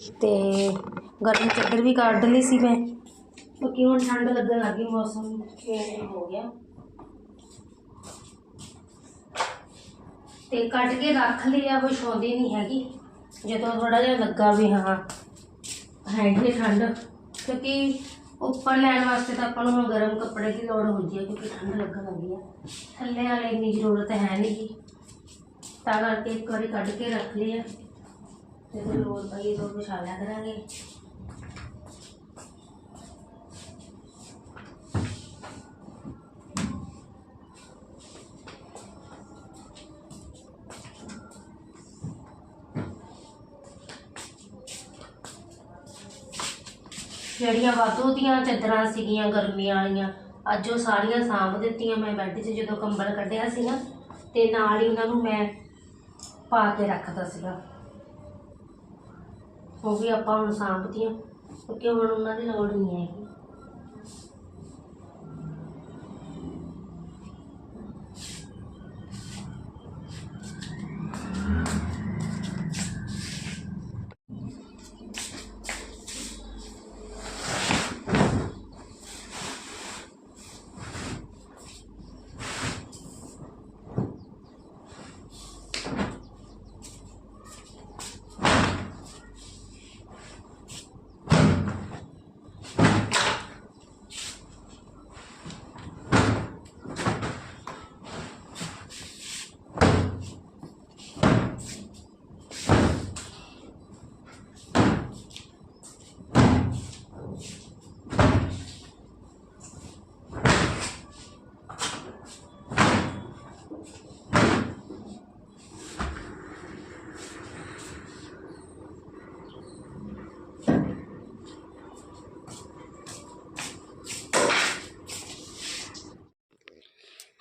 ਤੇ ਗਰਮ ਚੱਦਰ ਵੀ ਕੱਢ ਲਈ ਸੀ ਮੈਂ। ਕਿਉਂਕਿ ਹੁਣ ਠੰਡ ਲੱਗਣ ਲੱਗ ਗਈ, ਮੌਸਮ ਚੇਂਜ ਹੋ ਗਿਆ। ਤੇ ਕੱਢ ਕੇ ਰੱਖ ਲਿਆ ਵਿਛਾਉਂਦੀ ਨਹੀਂ ਹੈਗੀ। ਜਦੋਂ ਥੋੜਾ ਜਿਹਾ ਲੱਗਾ ਵੀ ਹਾਂ, ਹੈਗੀ ਹੈ ਠੰਡ। ਕਿਉਂਕਿ ਉੱਪਰ ਲੈਣ ਵਾਸਤੇ ਤਾਂ ਆਪਾਂ ਨੂੰ ਹੁਣ ਗਰਮ ਕੱਪੜੇ ਦੀ ਲੋੜ ਹੁੰਦੀ ਹੈ, ਕਿਉਂਕਿ ਠੰਡ ਲੱਗਣ ਲੱਗੀ ਹੈ। ਥੱਲੇ ਵਾਲੇ ਇੰਨੀ ਜ਼ਰੂਰਤ ਹੈ ਨਹੀਂ ਗੀ। ਤਾਂ ਕਰਕੇ ਇੱਕ ਵਾਰੀ ਕੱਢ ਕੇ ਰੱਖ ਲਿਆ। ਤੇ ਜੇ ਲੋੜ ਪਈ ਤਾਂ ਵਿਛਾ ਲਿਆ ਕਰਾਂਗੇ। ਜਿਹੜੀਆਂ ਵਾਧੂ ਦੀਆਂ ਚਾਦਰਾਂ ਸੀਗੀਆਂ ਗਰਮੀਆਂ ਵਾਲੀਆਂ, ਅੱਜ ਉਹ ਸਾਰੀਆਂ ਸਾਂਭ ਦਿੱਤੀਆਂ ਮੈਂ ਬੈੱਡ 'ਚ ਜਦੋਂ ਕੰਬਲ ਕੱਢਿਆ ਸੀ ਨਾ, ਤੇ ਨਾਲ ਹੀ ਉਹਨਾਂ ਨੂੰ ਮੈਂ ਪਾ ਕੇ ਰੱਖਦਾ ਸੀਗਾ। ਉਹ ਵੀ ਆਪਾਂ ਹੁਣ ਸਾਂਭਤੀਆਂ ਕਿਉਂਕਿ ਹੁਣ ਉਹਨਾਂ ਦੀ ਲੋੜ ਨਹੀਂ ਹੈਗੀ।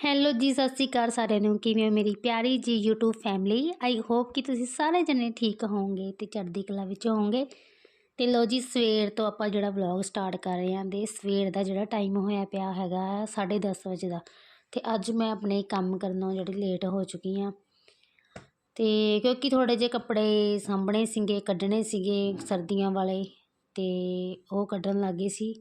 ਹੈਲੋ ਜੀ, ਸਤਿ ਸ਼੍ਰੀ ਅਕਾਲ ਸਾਰਿਆਂ ਨੂੰ। ਕਿਵੇਂ ਹੋ ਮੇਰੀ ਪਿਆਰੀ ਜੀ YouTube ਫੈਮਿਲੀ ਆਈ ਹੋਪ ਕਿ ਤੁਸੀਂ ਸਾਰੇ ਜਣੇ ਠੀਕ ਹੋਵੋਗੇ ਤੇ ਚੜ੍ਹਦੀ ਕਲਾ ਵਿੱਚ ਹੋਵੋਗੇ। ਤੇ ਲੋ ਜੀ, ਸਵੇਰ ਤੋਂ ਆਪਾਂ ਜਿਹੜਾ ਵਲੌਗ ਸਟਾਰਟ ਕਰ ਰਹੇ ਹਾਂ ਦੇ ਸਵੇਰ ਦਾ ਜਿਹੜਾ ਟਾਈਮ ਹੋਇਆ ਪਿਆ ਹੈਗਾ 10:30 ਵਜੇ ਦਾ। ਤੇ ਅੱਜ ਮੈਂ ਆਪਣੇ ਕੰਮ ਕਰਨੋਂ ਜਿਹੜੀ ਲੇਟ ਹੋ ਚੁੱਕੀ ਹਾਂ ਤੇ ਕਿਉਂਕਿ ਥੋੜੇ ਜਿਹੇ ਕੱਪੜੇ ਸਾਂਭਣੇ ਸੀਗੇ, ਕੱਢਣੇ ਸੀਗੇ ਸਰਦੀਆਂ ਵਾਲੇ ਤੇ ਉਹ ਕੱਢਣ ਲੱਗੇ ਸੀ।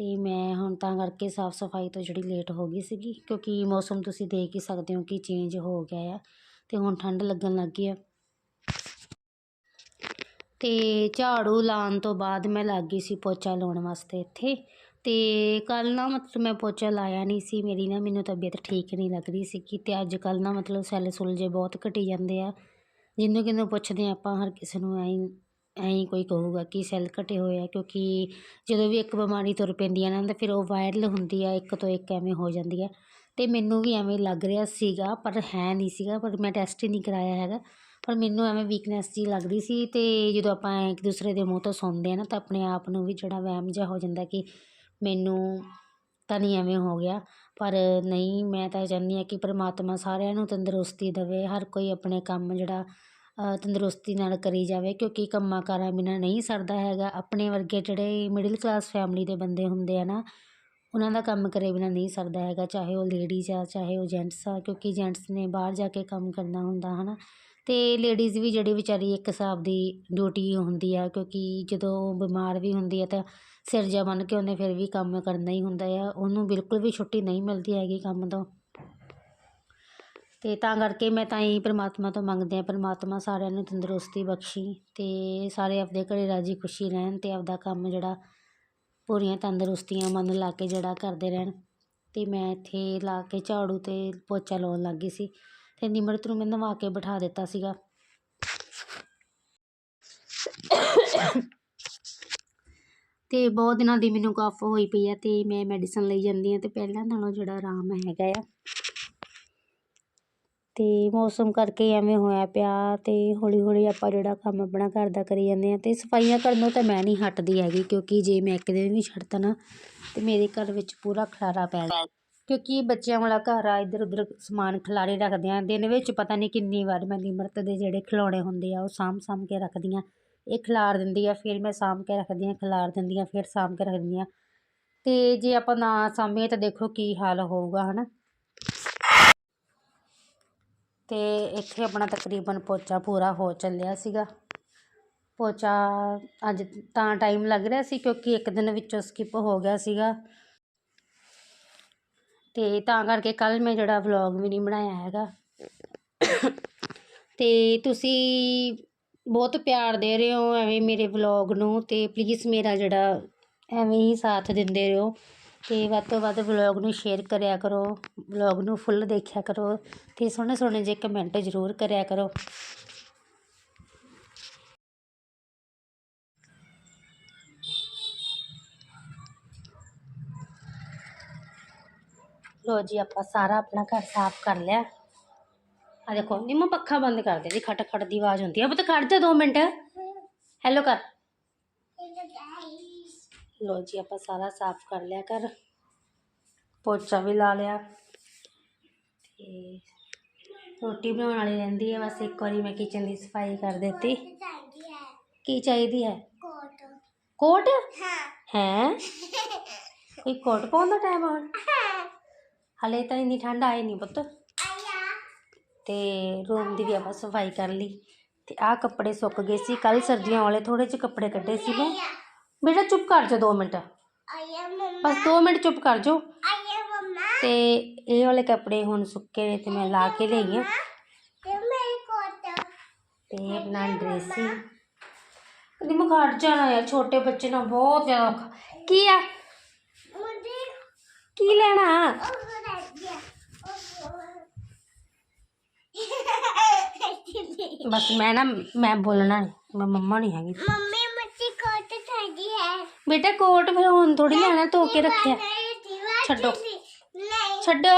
ਅਤੇ ਮੈਂ ਹੁਣ ਤਾਂ ਕਰਕੇ ਸਾਫ਼ ਸਫ਼ਾਈ ਤੋਂ ਜਿਹੜੀ ਲੇਟ ਹੋ ਗਈ ਸੀਗੀ, ਕਿਉਂਕਿ ਮੌਸਮ ਤੁਸੀਂ ਦੇਖ ਹੀ ਸਕਦੇ ਹੋ ਕਿ ਚੇਂਜ ਹੋ ਗਿਆ ਆ ਅਤੇ ਹੁਣ ਠੰਡ ਲੱਗਣ ਲੱਗ ਗਈ ਆ। ਅਤੇ ਝਾੜੂ ਲਾਉਣ ਤੋਂ ਬਾਅਦ ਮੈਂ ਲੱਗ ਗਈ ਸੀ ਪੋਚਾ ਲਾਉਣ ਵਾਸਤੇ ਇੱਥੇ ਅਤੇ ਕੱਲ ਨਾ ਮਤਲਬ ਮੈਂ ਪੋਚਾ ਲਾਇਆ ਨਹੀਂ ਸੀ, ਮੇਰੀ ਨਾ ਮੈਨੂੰ ਤਬੀਅਤ ਠੀਕ ਨਹੀਂ ਲੱਗ ਰਹੀ ਸੀ ਤੇ ਅੱਜ ਕੱਲ ਨਾ ਮਤਲਬ ਸੈੱਲ ਸੁੱਲ ਜੇ ਬਹੁਤ ਘਟੀ ਜਾਂਦੇ ਆ ਜਿਹਨੂੰ ਕਿਨੂੰ ਪੁੱਛਦੇ ਆ ਆਪਾਂ ਹਰ ਕਿਸੇ ਨੂੰ ਐਂ ਐਂ ਕੋਈ ਕਹੂਗਾ ਕਿ ਸੈੱਲ ਘਟੇ ਹੋਏ ਆ, ਕਿਉਂਕਿ ਜਦੋਂ ਵੀ ਇੱਕ ਬਿਮਾਰੀ ਤੁਰ ਪੈਂਦੀ ਹੈ ਨਾ, ਤਾਂ ਫਿਰ ਉਹ ਵਾਇਰਲ ਹੁੰਦੀ ਆ, ਇੱਕ ਤੋਂ ਇੱਕ ਐਵੇਂ ਹੋ ਜਾਂਦੀ ਆ। ਅਤੇ ਮੈਨੂੰ ਵੀ ਐਵੇਂ ਲੱਗ ਰਿਹਾ ਸੀਗਾ, ਪਰ ਹੈ ਨਹੀਂ ਸੀਗਾ, ਪਰ ਮੈਂ ਟੈਸਟ ਹੀ ਨਹੀਂ ਕਰਾਇਆ ਹੈਗਾ। ਪਰ ਮੈਨੂੰ ਐਵੇਂ ਵੀਕਨੈਸ ਜੀ ਲੱਗਦੀ ਸੀ ਅਤੇ ਜਦੋਂ ਆਪਾਂ ਇੱਕ ਦੂਸਰੇ ਦੇ ਮੂੰਹ ਤੋਂ ਸੁਣਦੇ ਆ ਨਾ, ਤਾਂ ਆਪਣੇ ਆਪ ਨੂੰ ਵੀ ਜਿਹੜਾ ਵਹਿਮ ਜਿਹਾ ਹੋ ਜਾਂਦਾ ਕਿ ਮੈਨੂੰ ਤਾਂ ਨਹੀਂ ਐਵੇਂ ਹੋ ਗਿਆ। ਪਰ ਨਹੀਂ, ਮੈਂ ਤਾਂ ਚਾਹੁੰਦੀ ਹਾਂ ਕਿ ਪਰਮਾਤਮਾ ਸਾਰਿਆਂ ਨੂੰ ਤੰਦਰੁਸਤੀ ਦੇਵੇ, ਹਰ ਕੋਈ ਆਪਣੇ ਕੰਮ ਜਿਹੜਾ ਤੰਦਰੁਸਤੀ ਨਾਲ ਕਰੀ ਜਾਵੇ, ਕਿਉਂਕਿ ਕੰਮਾਂ ਕਾਰਾਂ ਬਿਨਾਂ ਨਹੀਂ ਸਰਦਾ ਹੈਗਾ। ਆਪਣੇ ਵਰਗੇ ਜਿਹੜੇ ਮਿਡਲ ਕਲਾਸ ਫੈਮਿਲੀ ਦੇ ਬੰਦੇ ਹੁੰਦੇ ਆ ਨਾ, ਉਹਨਾਂ ਦਾ ਕੰਮ ਕਰੇ ਬਿਨਾਂ ਨਹੀਂ ਸਰਦਾ ਹੈਗਾ, ਚਾਹੇ ਉਹ ਲੇਡੀਜ਼ ਆ, ਚਾਹੇ ਉਹ ਜੈਂਟਸ ਆ, ਕਿਉਂਕਿ ਜੈਂਟਸ ਨੇ ਬਾਹਰ ਜਾ ਕੇ ਕੰਮ ਕਰਨਾ ਹੁੰਦਾ ਹੈ ਨਾ ਅਤੇ ਲੇਡੀਜ਼ ਵੀ ਜਿਹੜੀ ਵਿਚਾਰੀ ਇੱਕ ਹਿਸਾਬ ਦੀ ਡਿਊਟੀ ਹੁੰਦੀ ਆ, ਕਿਉਂਕਿ ਜਦੋਂ ਬਿਮਾਰ ਵੀ ਹੁੰਦੀ ਆ ਤਾਂ ਸਿਰ ਜਾ ਬੰਨ੍ਹ ਕੇ ਉਹਨੇ ਫਿਰ ਵੀ ਕੰਮ ਕਰਨਾ ਹੀ ਹੁੰਦਾ ਆ। ਉਹਨੂੰ ਬਿਲਕੁਲ ਵੀ ਛੁੱਟੀ ਨਹੀਂ ਮਿਲਦੀ ਹੈਗੀ ਕੰਮ ਤੋਂ। ਅਤੇ ਤਾਂ ਕਰਕੇ ਮੈਂ ਤਾਂ ਹੀ ਪਰਮਾਤਮਾ ਤੋਂ ਮੰਗਦੇ ਆ ਪ੍ਰਮਾਤਮਾ ਸਾਰਿਆਂ ਨੂੰ ਤੰਦਰੁਸਤੀ ਬਖਸ਼ੀ ਅਤੇ ਸਾਰੇ ਆਪਦੇ ਘਰੇ ਰਾਜੀ ਖੁਸ਼ੀ ਰਹਿਣ ਅਤੇ ਆਪਦਾ ਕੰਮ ਜਿਹੜਾ ਪੂਰੀਆਂ ਤੰਦਰੁਸਤੀਆਂ ਮਨ ਲਾ ਕੇ ਜਿਹੜਾ ਕਰਦੇ ਰਹਿਣ। ਅਤੇ ਮੈਂ ਇੱਥੇ ਲਾ ਕੇ ਝਾੜੂ ਅਤੇ ਪੋਚਾ ਲਾਉਣ ਲੱਗ ਗਈ ਸੀ ਅਤੇ ਨਿਮਰਤ ਨੂੰ ਮੈਂ ਨਵਾ ਕੇ ਬਿਠਾ ਦਿੱਤਾ ਸੀਗਾ। ਅਤੇ ਬਹੁਤ ਦਿਨਾਂ ਦੀ ਮੈਨੂੰ ਕਫ ਹੋਈ ਪਈ ਆ ਅਤੇ ਮੈਂ ਮੈਡੀਸਨ ਲਈ ਜਾਂਦੀ ਹਾਂ ਅਤੇ ਪਹਿਲਾਂ ਨਾਲੋਂ ਜਿਹੜਾ ਆਰਾਮ ਹੈਗਾ ਆ। ਅਤੇ ਮੌਸਮ ਕਰਕੇ ਐਵੇਂ ਹੋਇਆ ਪਿਆ ਅਤੇ ਹੌਲੀ ਹੌਲੀ ਆਪਾਂ ਜਿਹੜਾ ਕੰਮ ਆਪਣਾ ਘਰ ਦਾ ਕਰੀ ਜਾਂਦੇ ਹਾਂ ਅਤੇ ਸਫਾਈਆਂ ਕਰਨੋਂ ਤਾਂ ਮੈਂ ਨਹੀਂ ਹਟਦੀ ਹੈਗੀ ਕਿਉਂਕਿ ਜੇ ਮੈਂ ਇੱਕ ਦਿਨ ਵੀ ਛੱਡਤਾ ਨਾ ਤਾਂ ਮੇਰੇ ਘਰ ਵਿੱਚ ਪੂਰਾ ਖਲਾਰਾ ਪੈ ਗਿਆ ਕਿਉਂਕਿ ਬੱਚਿਆਂ ਵਾਲਾ ਘਰ ਆ ਇੱਧਰ ਉੱਧਰ ਸਮਾਨ ਖਿਲਾਰੇ ਰੱਖਦੇ ਆ ਦਿਨ ਵਿੱਚ ਪਤਾ ਨਹੀਂ ਕਿੰਨੀ ਵਾਰ ਮੈਂ ਨਿਮਰਤ ਦੇ ਜਿਹੜੇ ਖਿਡੌਣੇ ਹੁੰਦੇ ਆ, ਉਹ ਸਾਂਭ ਸਾਂਭ ਕੇ ਰੱਖਦੀ ਹਾਂ। ਇਹ ਖਿਲਾਰ ਦਿੰਦੀ ਆ, ਫਿਰ ਮੈਂ ਸਾਂਭ ਕੇ ਰੱਖਦੀ ਹਾਂ, ਖਿਲਾਰ ਦਿੰਦੀ ਹਾਂ, ਫਿਰ ਸਾਂਭ ਕੇ ਰੱਖਦੀ ਹਾਂ। ਅਤੇ ਜੇ ਆਪਾਂ ਨਾ ਸਾਂਭੀਏ ਤਾਂ ਦੇਖੋ ਕੀ ਹਾਲ ਹੋਊਗਾ ਹੈ ਨਾ ਅਤੇ ਇੱਥੇ ਆਪਣਾ ਤਕਰੀਬਨ ਪੋਚਾ ਪੂਰਾ ਹੋ ਚੱਲਿਆ ਸੀਗਾ। ਪੋਚਾ ਅੱਜ ਤਾਂ ਟਾਈਮ ਲੱਗ ਰਿਹਾ ਸੀ ਕਿਉਂਕਿ ਇੱਕ ਦਿਨ ਵਿੱਚੋਂ ਸਕਿੱਪ ਹੋ ਗਿਆ ਸੀਗਾ। ਅਤੇ ਤਾਂ ਕਰਕੇ ਕੱਲ੍ਹ ਮੈਂ ਜਿਹੜਾ ਵਲੌਗ ਵੀ ਨਹੀਂ ਬਣਾਇਆ ਹੈਗਾ। ਅਤੇ ਤੁਸੀਂ ਬਹੁਤ ਪਿਆਰ ਦੇ ਰਹੇ ਹੋ ਐਵੇਂ ਮੇਰੇ ਵਲੌਗ ਨੂੰ ਅਤੇ ਪਲੀਜ਼ ਮੇਰਾ ਜਿਹੜਾ ਐਵੇਂ ਹੀ ਸਾਥ ਦਿੰਦੇ ਰਹੋ। ਅਤੇ ਵੱਧ ਤੋਂ ਵੱਧ ਵਲੋਗ ਨੂੰ ਸ਼ੇਅਰ ਕਰਿਆ ਕਰੋ ਵਲੋਗ ਨੂੰ ਫੁੱਲ ਦੇਖਿਆ ਕਰੋ ਅਤੇ ਸੋਹਣੇ ਸੋਹਣੇ ਜਿਹੇ ਕਮੈਂਟ ਜ਼ਰੂਰ ਕਰਿਆ ਕਰੋ। ਲੋ ਜੀ, ਆਪਾਂ ਸਾਰਾ ਆਪਣਾ ਘਰ ਸਾਫ਼ ਕਰ ਲਿਆ। ਆ ਦੇਖੋ, ਨਿੰਮੋ ਪੱਖਾ ਬੰਦ ਕਰ ਦੇ ਜੀ ਖਟ ਖਟ ਦੀ ਆਵਾਜ਼ ਹੁੰਦੀ ਆ। ਪੁੱਤ ਖੜ ਜਾ 2 ਮਿੰਟ। ਹੈਲੋ ਕਰ। ਲੋ ਜੀ ਆਪਾਂ ਸਾਰਾ ਸਾਫ਼ ਕਰ ਲਿਆ ਘਰ ਪੋਚਾ ਵੀ ਲਾ ਲਿਆ ਤੇ ਰੋਟੀ ਬਣਾਉਣ ਵਾਲੀ ਰਹਿੰਦੀ ਹੈ ਬਸ ਇੱਕ ਵਾਰੀ ਮੈਂ ਕਿਚਨ ਦੀ ਸਫ਼ਾਈ ਕਰ ਦਿੱਤੀ ਕੀ ਚਾਹੀਦੀ ਹੈ ਕੋਟ ਹੈ ਕੋਈ ਕੋਟ ਪਾਉਣ ਦਾ ਟਾਈਮ ਹੁਣ ਹਲੇ ਤਾਂ ਇੰਨੀ ਠੰਡ ਆਈ ਨਹੀਂ ਪੁੱਤ ਤੇ ਰੂਮ ਦੀ ਵੀ ਆਪਾਂ ਸਫ਼ਾਈ ਕਰ ਲਈ ਤੇ ਆਹ ਕੱਪੜੇ ਸੁੱਕ ਗਏ ਸੀ ਕੱਲ ਸਰਦੀਆਂ ਵਾਲੇ ਥੋੜੇ ਜਿਹੇ ਕੱਪੜੇ ਕੱਢੇ ਸੀ ਮੈਂ ਬੇਟਾ ਚੁੱਪ ਕਰ ਜਾ 2 ਮਿੰਟ ਬਸ 2 ਮਿੰਟ ਚੁੱਪ ਕਰ ਜਾ ਤੇ ਇਹ ਵਾਲੇ ਕੱਪੜੇ ਹੁਣ ਸੁੱਕੇ ਨੇ ਤੇ ਮੈਂ ਲਾ ਕੇ ਲਈ ਆ ਤੇ ਇਹ ਆਪਣਾ ਡਰੈਸ ਸੀ ਕਦੀ ਮੈਂ ਘਰ ਜਾਣਾ ਯਾਰ ਛੋਟੇ ਬੱਚੇ ਨਾਲ ਬਹੁਤ ਜ਼ਿਆਦਾ ਔਖਾ ਕੀ ਆ ਕੀ ਲੈਣਾ ਬਸ ਮੈਂ ਨਾ ਮੈਂ ਬੋਲਣਾ ਨਹੀਂ ਮੈਂ ਮੰਮਾ ਨਹੀਂ ਹੈਗੀ ਬੇਟਾ ਕੋਟ ਫਿਰ ਹੁਣ ਥੋੜੀ ਲੈਣਾ ਧੋ ਕੇ ਰੱਖਿਆ। ਛੱਡੋ। ਛੱਡੋ।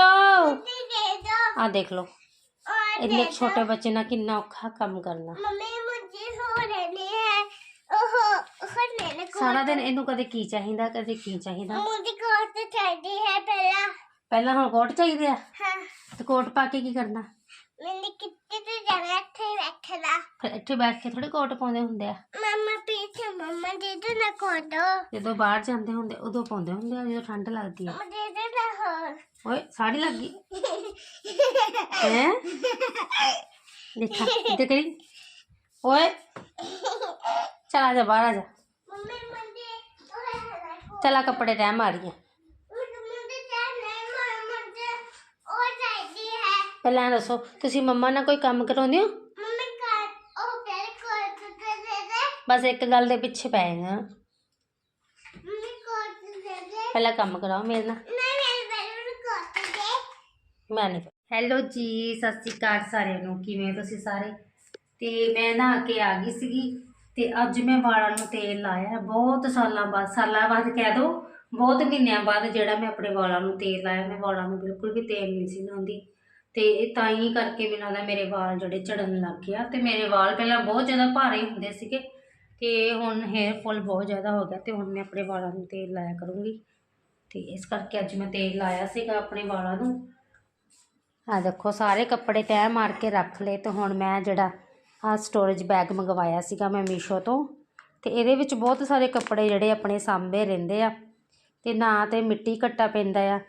ਆ ਦੇਖ ਲਓ। ਇੰਨੇ ਛੋਟੇ ਬੱਚੇ ਨਾਲ ਕਿੰਨਾ ਔਖਾ ਕੰਮ ਕਰਨਾ। ਮੰਮੀ ਮੁਝੇ ਹੋ ਰਹੇ ਹੈ ਸਾਰਾ ਦਿਨ ਇਹਨੂੰ ਕਦੇ ਕੀ ਚਾਹੀਦਾ ਕਦੇ ਕੀ ਚਾਹੀਦਾ। ਮੁਝੇ ਕੋਟ ਚਾਹੀਦੀ ਹੈ ਪਹਿਲਾਂ। ਪਹਿਲਾਂ ਹੁਣ ਕੋਟ ਚਾਹੀਦਾ ਹੈ ਹਾਂ। ਤੇ ਕੋਟ ਪਾ ਕੇ ਕੀ ਕਰਨਾ? ਮੈਨੇ ਕਿੱਥੇ ਤੇ ਜਾਣਾ ਇੱਥੇ ਹੀ ਇੱਥੇ ਬੈਠ ਕੇ ਥੋੜੀ ਕੋਟ ਪਾਉਂਦੇ ਹੁੰਦੇ ਆ। ਮਮਾ ਪੀਛੇ ਮਮਾ ਦੇ ਦੇ ਨਾ ਕੋਟੋ ਜਦੋਂ ਬਾਹਰ ਜਾਂਦੇ ਹੁੰਦੇ ਉਦੋਂ ਪਾਉਂਦੇ ਹੁੰਦੇ ਆ ਜਦੋਂ ਠੰਡ ਲੱਗਦੀ ਆ। ਦੇ ਦੇ ਨਾ ਹੋਰ। ਓਏ ਸਾੜੀ ਲੱਗੀ। ਹੈ? ਦੇਖਾ ਇੱਧਰ ਕਰੀ। ਓਏ ਚਲ ਜਾ ਬਾਹਰ ਆ ਜਾ। ਮੰਮੀ ਮੰਦੇ ਚਲਾ ਕੱਪੜੇ ਟਾਈਮ ਆ ਰਹੀ ਆ ਪਹਿਲਾਂ ਦੱਸੋ ਤੁਸੀਂ ਮੰਮਾ ਨਾਲ ਕੋਈ ਕੰਮ ਕਰਾਉਂਦੇ ਹੋ? ਬਸ ਇੱਕ ਗੱਲ ਦੇ ਪਿੱਛੇ ਪੈ ਗਏ ਪਹਿਲਾਂ ਕੰਮ ਕਰਾਓ ਮੇਰੇ ਨਾਲ। ਨਹੀਂ ਹੈਲੋ ਜੀ ਸਤਿ ਸ੍ਰੀ ਅਕਾਲ ਸਾਰਿਆਂ ਨੂੰ। ਕਿਵੇਂ ਤੁਸੀਂ ਸਾਰੇ? ਤੇ ਮੈਂ ਨਹਾ ਕੇ ਆ ਗਈ ਸੀਗੀ ਤੇ ਅੱਜ ਮੈਂ ਵਾਲਾਂ ਨੂੰ ਤੇਲ ਲਾਇਆ। ਬਹੁਤ ਸਾਲਾਂ ਬਾਅਦ ਸਾਲਾਂ ਬਾਅਦ ਕਹਿ ਦੋ ਬਹੁਤ ਮਹੀਨਿਆਂ ਬਾਅਦ ਜਿਹੜਾ ਮੈਂ ਆਪਣੇ ਵਾਲਾਂ ਨੂੰ ਤੇਲ ਲਾਇਆ। ਮੈਂ ਵਾਲਾਂ ਨੂੰ ਬਿਲਕੁਲ ਵੀ ਤੇਲ ਨਹੀਂ ਸੀ ਲਾਉਂਦੀ। ਤੇ ਤਾਂ ਹੀ ਕਰਕੇ ਮੈਨੂੰ ਦਾ ਮੇਰੇ ਵਾਲ ਜਿਹੜੇ ਝੜਨ ਲੱਗ ਗਿਆ ਤੇ ਮੇਰੇ ਵਾਲ ਪਹਿਲਾਂ ਬਹੁਤ ਜ਼ਿਆਦਾ ਭਾਰੇ ਹੁੰਦੇ ਸੀਗੇ ਤੇ ਹੁਣ ਹੇਅਰ ਫਾਲ ਬਹੁਤ ਜ਼ਿਆਦਾ ਹੋ ਗਿਆ ਤੇ ਹੁਣ ਮੈਂ ਆਪਣੇ ਵਾਲਾਂ ਨੂੰ ਤੇਲ ਲਾਇਆ ਕਰੂੰਗੀ। ਤੇ ਇਸ ਕਰਕੇ ਅੱਜ ਮੈਂ ਤੇਲ ਲਾਇਆ ਸੀਗਾ ਆਪਣੇ ਵਾਲਾਂ ਨੂੰ। ਆ ਦੇਖੋ, ਸਾਰੇ ਕੱਪੜੇ ਤੈਅ ਮਾਰ ਕੇ ਰੱਖ ਲਏ ਤੇ ਹੁਣ ਮੈਂ ਜਿਹੜਾ ਆ ਸਟੋਰੇਜ ਬੈਗ ਮੰਗਵਾਇਆ ਸੀਗਾ ਮੈਂ ਮੀਸ਼ੋ ਤੋਂ। ਤੇ ਇਹਦੇ ਵਿੱਚ ਬਹੁਤ ਸਾਰੇ ਕੱਪੜੇ ਜਿਹੜੇ ਆਪਣੇ ਸਾਂਭੇ ਰਹਿੰਦੇ ਆ। ਤੇ ਨਾ ਤੇ ਮਿੱਟੀ ਘੱਟਾ ਪੈਂਦਾ ਆ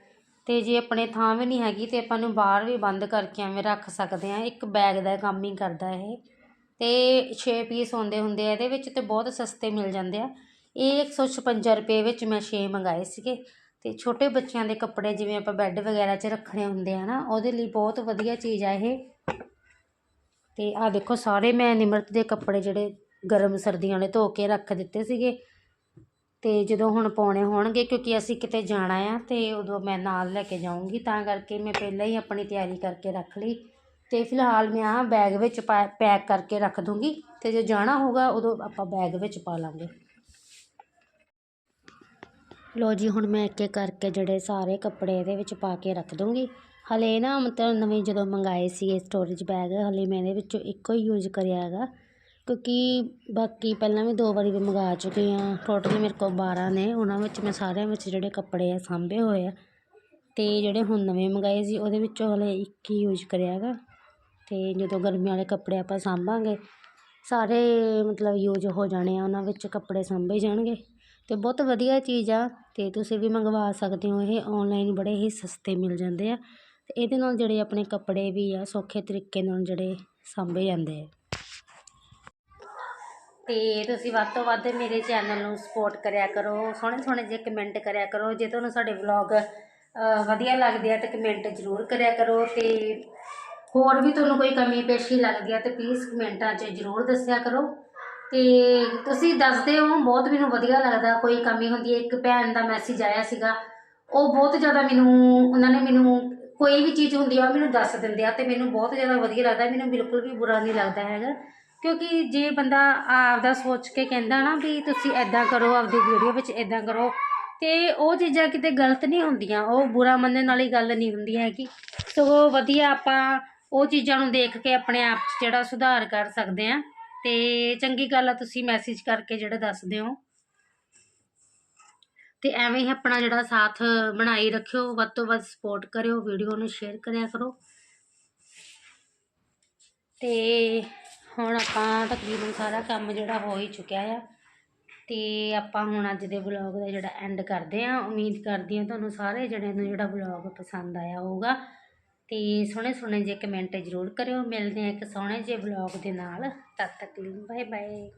ਅਤੇ ਜੇ ਆਪਣੇ ਥਾਂ ਵੀ ਨਹੀਂ ਹੈਗੀ ਤਾਂ ਆਪਾਂ ਨੂੰ ਬਾਹਰ ਵੀ ਬੰਦ ਕਰਕੇ ਐਵੇਂ ਰੱਖ ਸਕਦੇ ਹਾਂ। ਇੱਕ ਬੈਗ ਦਾ ਕੰਮ ਹੀ ਕਰਦਾ ਇਹ। ਅਤੇ ਛੇ ਪੀਸ ਆਉਂਦੇ ਹੁੰਦੇ ਆ, ਇਹਦੇ ਵਿੱਚ ਤੇ ਬਹੁਤ ਸਸਤੇ ਮਿਲ ਜਾਂਦੇ ਆ। ਇਹ 156 ਰੁਪਏ ਵਿੱਚ ਮੈਂ ਛੇ ਮੰਗਾਏ ਸੀਗੇ। ਅਤੇ ਛੋਟੇ ਬੱਚਿਆਂ ਦੇ ਕੱਪੜੇ ਜਿਵੇਂ ਆਪਾਂ ਬੈੱਡ ਵਗੈਰਾ 'ਚ ਰੱਖਣੇ ਹੁੰਦੇ ਆ ਨਾ, ਉਹਦੇ ਲਈ ਬਹੁਤ ਵਧੀਆ ਚੀਜ਼ ਆ ਇਹ। ਅਤੇ ਆਹ ਦੇਖੋ, ਸਾਰੇ ਮੈਂ ਨਿਮਰਤ ਦੇ ਕੱਪੜੇ ਜਿਹੜੇ ਗਰਮ ਸਰਦੀਆਂ ਵਾਲੇ ਧੋ ਕੇ ਰੱਖ ਦਿੱਤੇ ਸੀਗੇ। ਅਤੇ ਜਦੋਂ ਹੁਣ ਪਾਉਣੇ ਹੋਣਗੇ, ਕਿਉਂਕਿ ਅਸੀਂ ਕਿਤੇ ਜਾਣਾ ਆ ਅਤੇ ਉਦੋਂ ਮੈਂ ਨਾਲ ਲੈ ਕੇ ਜਾਊਂਗੀ, ਤਾਂ ਕਰਕੇ ਮੈਂ ਪਹਿਲਾਂ ਹੀ ਆਪਣੀ ਤਿਆਰੀ ਕਰਕੇ ਰੱਖ ਲਈ। ਅਤੇ ਫਿਲਹਾਲ ਮੈਂ ਆਹ ਬੈਗ ਵਿੱਚ ਪਾ- ਪੈਕ ਕਰਕੇ ਰੱਖ ਦੂੰਗੀ ਅਤੇ ਜੇ ਜਾਣਾ ਹੋਊਗਾ, ਉਦੋਂ ਆਪਾਂ ਬੈਗ ਵਿੱਚ ਪਾ ਲਾਂਗੇ। ਲੋ ਜੀ, ਹੁਣ ਮੈਂ ਇੱਕ ਇੱਕ ਕਰਕੇ ਜਿਹੜੇ ਸਾਰੇ ਕੱਪੜੇ ਇਹਦੇ ਵਿੱਚ ਪਾ ਕੇ ਰੱਖ ਦੂੰਗੀ। ਹਲੇ ਨਾ ਮਤਲਬ ਨਵੇਂ ਜਦੋਂ ਮੰਗਾਏ ਸੀ ਸਟੋਰੇਜ ਬੈਗ ਹਲੇ ਮੈਂ ਇਹਦੇ ਵਿੱਚੋਂ ਇੱਕੋ ਹੀ ਯੂਜ਼ ਕਰਿਆ ਹੈਗਾ। ਕਿਉਂਕਿ ਬਾਕੀ ਪਹਿਲਾਂ ਵੀ ਦੋ ਵਾਰੀ ਵੀ ਮੰਗਵਾ ਚੁੱਕੀ ਹਾਂ। ਟੋਟਲੀ ਮੇਰੇ ਕੋਲ 12 ਨੇ, ਉਹਨਾਂ ਵਿੱਚ ਮੈਂ ਸਾਰਿਆਂ ਵਿੱਚ ਜਿਹੜੇ ਕੱਪੜੇ ਆ, ਸਾਂਭੇ ਹੋਏ ਆ। ਅਤੇ ਜਿਹੜੇ ਹੁਣ ਨਵੇਂ ਮੰਗਵਾਏ ਸੀ, ਉਹਦੇ ਵਿੱਚੋਂ ਹਲੇ ਇੱਕ ਹੀ ਯੂਜ਼ ਕਰਿਆ ਗਾ ਅਤੇ ਜਦੋਂ ਗਰਮੀਆਂ ਵਾਲੇ ਕੱਪੜੇ ਆਪਾਂ ਸਾਂਭਾਂਗੇ, ਸਾਰੇ ਮਤਲਬ ਯੂਜ਼ ਹੋ ਜਾਣੇ ਆ, ਉਹਨਾਂ ਵਿੱਚ ਕੱਪੜੇ ਸਾਂਭੇ ਜਾਣਗੇ। ਅਤੇ ਬਹੁਤ ਵਧੀਆ ਚੀਜ਼ ਆ ਅਤੇ ਤੁਸੀਂ ਵੀ ਮੰਗਵਾ ਸਕਦੇ ਹੋ, ਇਹ ਔਨਲਾਈਨ ਬੜੇ ਹੀ ਸਸਤੇ ਮਿਲ ਜਾਂਦੇ ਆ। ਅਤੇ ਇਹਦੇ ਨਾਲ ਜਿਹੜੇ ਆਪਣੇ ਕੱਪੜੇ ਵੀ ਆ, ਸੌਖੇ ਤਰੀਕੇ ਨਾਲ ਜਿਹੜੇ ਸਾਂਭੇ ਜਾਂਦੇ ਆ। ਅਤੇ ਤੁਸੀਂ ਵੱਧ ਤੋਂ ਵੱਧ ਮੇਰੇ ਚੈਨਲ ਨੂੰ ਸਪੋਰਟ ਕਰਿਆ ਕਰੋ, ਸੋਹਣੇ ਸੋਹਣੇ ਜਿਹੇ ਕਮੈਂਟ ਕਰਿਆ ਕਰੋ, ਜੇ ਤੁਹਾਨੂੰ ਸਾਡੇ ਵਲੋਗ ਵਧੀਆ ਲੱਗਦੇ ਆ ਤਾਂ ਕਮੈਂਟ ਜ਼ਰੂਰ ਕਰਿਆ ਕਰੋ ਅਤੇ ਹੋਰ ਵੀ ਤੁਹਾਨੂੰ ਕੋਈ ਕਮੀ ਪੇਸ਼ੀ ਲੱਗਦੀ ਆ ਤਾਂ ਪਲੀਜ਼ ਕਮੈਂਟਾਂ 'ਚ ਜ਼ਰੂਰ ਦੱਸਿਆ ਕਰੋ। ਅਤੇ ਤੁਸੀਂ ਦੱਸਦੇ ਹੋ, ਬਹੁਤ ਮੈਨੂੰ ਵਧੀਆ ਲੱਗਦਾ ਕੋਈ ਕਮੀ ਹੁੰਦੀ ਹੈ ਇੱਕ ਭੈਣ ਦਾ ਮੈਸੇਜ ਆਇਆ ਸੀਗਾ, ਉਹ ਬਹੁਤ ਜ਼ਿਆਦਾ ਮੈਨੂੰ, ਉਹਨਾਂ ਨੇ ਮੈਨੂੰ ਕੋਈ ਵੀ ਚੀਜ਼ ਹੁੰਦੀ ਆ ਉਹ ਮੈਨੂੰ ਦੱਸ ਦਿੰਦੇ ਆ ਅਤੇ ਮੈਨੂੰ ਬਹੁਤ ਜ਼ਿਆਦਾ ਵਧੀਆ ਲੱਗਦਾ, ਮੈਨੂੰ ਬਿਲਕੁਲ ਵੀ ਬੁਰਾ ਨਹੀਂ ਲੱਗਦਾ ਹੈਗਾ। ਕਿਉਂਕਿ ਜੇ ਬੰਦਾ ਆਪਦਾ ਸੋਚ ਕੇ ਕਹਿੰਦਾ ਨਾ ਵੀ ਤੁਸੀਂ ਐਦਾਂ ਕਰੋ, ਆਪਦੀ ਵੀਡੀਓ ਵਿੱਚ ਐਦਾਂ ਕਰੋ, ਤੇ ਉਹ ਚੀਜ਼ਾਂ ਕਿਤੇ ਗਲਤ ਨਹੀਂ ਹੁੰਦੀਆਂ, ਉਹ ਬੁਰਾ ਮੰਨਣ ਵਾਲੀ ਗੱਲ ਨਹੀਂ ਹੁੰਦੀ ਹੈਗੀ। ਸਗੋਂ ਵਧੀਆ ਆਪਾਂ ਉਹ ਚੀਜ਼ਾਂ ਨੂੰ ਦੇਖ ਕੇ ਆਪਣੇ ਆਪ 'ਚ ਜਿਹੜਾ ਸੁਧਾਰ ਕਰ ਸਕਦੇ ਆ ਤੇ ਚੰਗੀ ਗੱਲ ਆ, ਤੁਸੀਂ ਮੈਸੇਜ ਕਰਕੇ ਜਿਹੜਾ ਦੱਸਦੇ ਹੋ। ਤੇ ਐਵੇਂ ਹੀ ਆਪਣਾ ਜਿਹੜਾ ਸਾਥ ਬਣਾਈ ਰੱਖਿਓ, ਵੱਧ ਤੋਂ ਵੱਧ ਸਪੋਰਟ ਕਰਿਓ ਵੀਡੀਓ ਨੂੰ ਸ਼ੇਅਰ ਕਰਿਆ ਕਰੋ। ਤੇ ਹੁਣ ਆਪਾਂ ਤਕਰੀਬਨ ਸਾਰਾ ਕੰਮ ਜਿਹੜਾ ਹੋ ਹੀ ਚੁੱਕਿਆ ਆ। ਅਤੇ ਆਪਾਂ ਹੁਣ ਅੱਜ ਦੇ ਵਲੌਗ ਦਾ ਜਿਹੜਾ ਐਂਡ ਕਰਦੇ ਹਾਂ। ਉਮੀਦ ਕਰਦੀ ਹਾਂ ਤੁਹਾਨੂੰ ਸਾਰੇ ਜਣਿਆਂ ਨੂੰ ਜਿਹੜਾ ਵਲੌਗ ਪਸੰਦ ਆਇਆ ਹੋਊਗਾ। ਅਤੇ ਸੋਹਣੇ ਸੋਹਣੇ ਜਿਹੇ ਕਮੈਂਟ ਜ਼ਰੂਰ ਕਰਿਓ। ਮਿਲਦੇ ਹਾਂ ਇੱਕ ਸੋਹਣੇ ਜਿਹੇ ਵਲੌਗ ਦੇ ਨਾਲ। ਤਦ ਤੱਕ ਲਈ ਬਾਏ ਬਾਏ